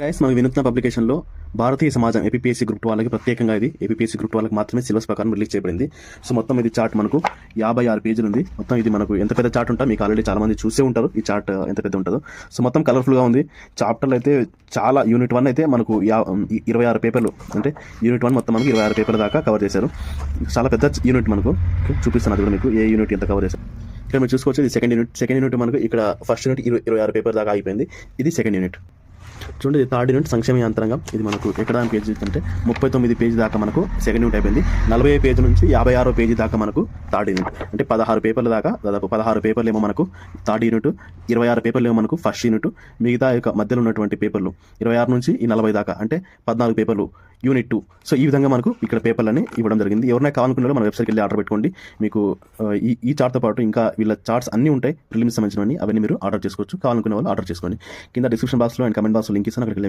Guys మన వినూత్న పబ్లికేషన్లో భారతీయ సమాజం ఏపీఎస్సీ గ్రూప్ వాళ్ళకి ప్రత్యేకంగా ఇది. ఏపీఎస్సీ గ్రూప్ వాళ్ళకి మాత్రమే సిలబస్ ప్రకారం రిలీజ్ చేయబడింది. సో మొత్తం ఇది చార్ట్ మనకు యాభై ఆరు పేజీలు ఉంది. మొత్తం ఇది మనకు ఎంత పెద్ద చార్ట్ ఉంటా మీకు ఆల్రెడీ చాలా మంది చూసే ఉంటారు ఈ చార్ట్ ఎంత పెద్ద ఉంటుందో. సో మొత్తం కలర్ఫుల్గా ఉంది. చాప్టర్లు అయితే చాలా యూనిట్ వన్ అయితే మనకు ఇరవై ఆరు పేపర్లు అంటే యూనిట్ వన్ మొత్తం మనకు ఇరవై ఆరు పేపర్ల దాకా కవర్ చేశారు. చాలా పెద్ద యూనిట్ మనకు. చూపిస్తాను అది కూడా మీకు. ఏ యూనిట్ ఎంత కవర్ చేశారు. ఇక్కడ మీరు చూసుకోవచ్చు ఇది సెకండ్ యూనిట్ సెకండ్ యూనిట్ మనకు ఇక్కడ ఫస్ట్ యూనిట్ ఇరవై ఇరవై ఆరు పేపర్ దాకా అయిపోయింది ఇది సెకండ్ యూనిట్ చూడండి థర్డ్ యూనిట్ సంక్షేమ యంత్రాంగం. ఇది మనకు ఎక్కడ పేజీ అంటే ముప్పై తొమ్మిది పేజీ దాకా మనకు సెకండ్ యూనిట్ అయిపోయింది. నలభై పేజీ నుంచి యాభై ఆరో పేజీ దాకా మనకు థర్డ్ యూనిట్. అంటే పదహారు పేపర్ల దాకా దాదాపు పదహారు పేపర్లు ఏమో మనకు థర్డ్ యూనిట్ ఇరవై ఆరు పేపర్లు ఏమో మనకు ఫస్ట్ యూనిట్ మిగతా యొక్క మధ్యలో ఉన్నటువంటి పేపర్లు ఇరవై ఆరు నుంచి ఈ నలభై దాకా అంటే పద్నాలుగు పేపర్లు యూనిట్ టూ సో ఈ విధంగా మనకు ఇక్కడ పేపర్లని ఇవ్వడం జరిగింది. ఎవరైనా కావాలనుకున్నారో మన వెబ్సైట్కి వెళ్ళి ఆర్డర్ పెట్టుకోండి. మీకు ఈ ఈ చార్ట్తో పాటు ఇంకా వీళ్ళ చార్ట్స్ అన్నీ ఉంటాయి. ప్రిలిమ్స్ సంబంధించినవి అవన్నీ మీరు ఆర్డర్ చేసుకోవచ్చు. కావాలనుకునే వాళ్ళు ఆర్డర్ చేసుకోండి. కింద డిస్క్రిప్షన్ బాక్స్లో అండ్ కమెంట్ బాక్స్లో లింక్ ఇస్తాను. అక్కడికి